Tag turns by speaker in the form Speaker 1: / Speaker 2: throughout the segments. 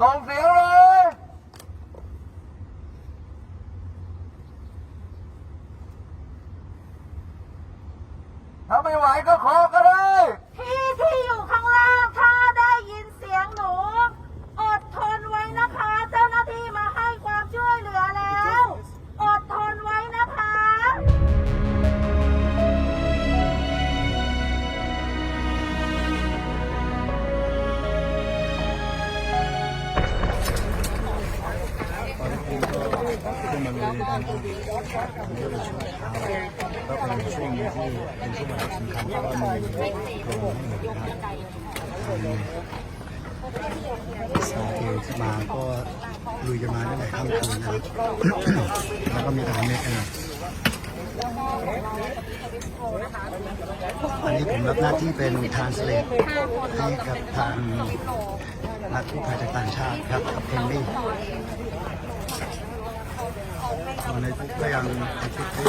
Speaker 1: ส่งเสียงเลยถ้าไม่ไหวก็ขอก็
Speaker 2: ขึ้นเล
Speaker 3: ยด้านล่างอันนี้เป็นช่วงเช้าแล้วก็เป็นช่วงที่เป็นช่วงเวลาสำคัญเพราะว่ามีโรงให้หน่วยงานอิสราเอลที่มาก็ลุยกันมาตั้งแต่ค่ำคืนนะครับแล้วก็มีทหารเมริกันอันนี้ผมรับหน้าที่เป็นทานสเลทให้กับทางนักกู้ภัยจากต่างชาติครับกับเพนนี่ ตอนนี้ก็ยังติดที่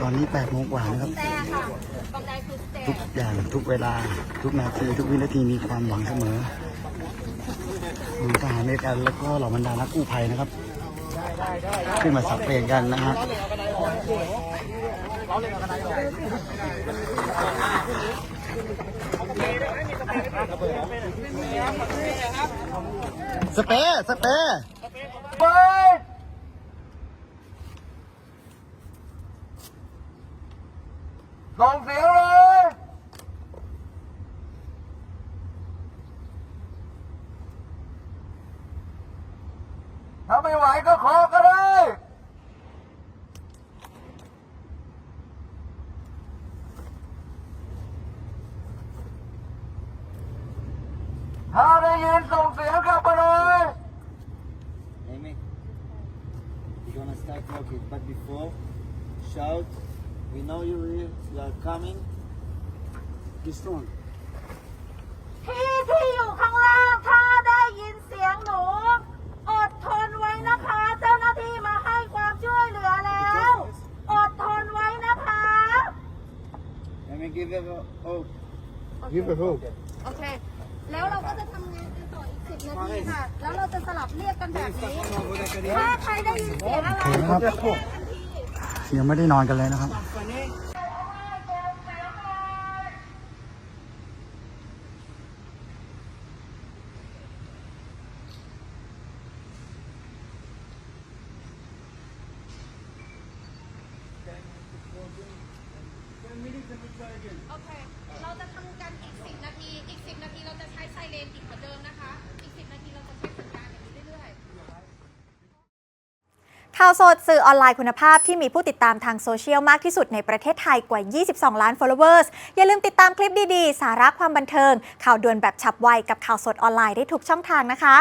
Speaker 3: ตอนนี้8โมงกว่านะครับ ทุกอย่างทุกเวลา ทุกนาที ทุกวินาทีมีความหวังเสมอดูทหารในการแล้วก็เหล่าบรรดานักกู้ภัยนะครับ ขึ้นมาสับเปลี่ยนกันนะฮะสเปร์สเปรย์
Speaker 1: ไปส่งเสียงเลย ไม่ไหวก็ขอก็ได้ ถ้าได้ยินส่งเสียงกลับมาเลย
Speaker 4: Amy, you're gonna start talking, but before, shout, we know you're here, you are coming. Be strong. Let me give you a hope.
Speaker 3: Give a hope
Speaker 5: โอเค แล้วเราก็จะทำงานกันต่ออีกสิบนาทีค่ะ แล้วเราจะสลับเรียกกันแบบนี้ ถ้าใครได้ยินเสียงอะไร
Speaker 3: โอเคนะครับยังไม่ได้นอนกันเลยนะครับ
Speaker 5: โอเค เราจะทำกันอีกสิบนาที อีกสิบนาทีเราจะใช้ไซเรนอีกเหมือนเดิมนะคะ อีกสิบนาทีเราจะใช้สัญญาณอย่างนี้เรื่อยๆ
Speaker 6: ข่าวสดสื่อออนไลน์คุณภาพที่มีผู้ติดตามทางโซเชียลมากที่สุดในประเทศไทยกว่า 22 ล้าน followers อย่าลืมติดตามคลิปดี ๆ สาระความบันเทิง ข่าวด่วนแบบฉับไวกับข่าวสดออนไลน์ได้ทุกช่องทางนะคะ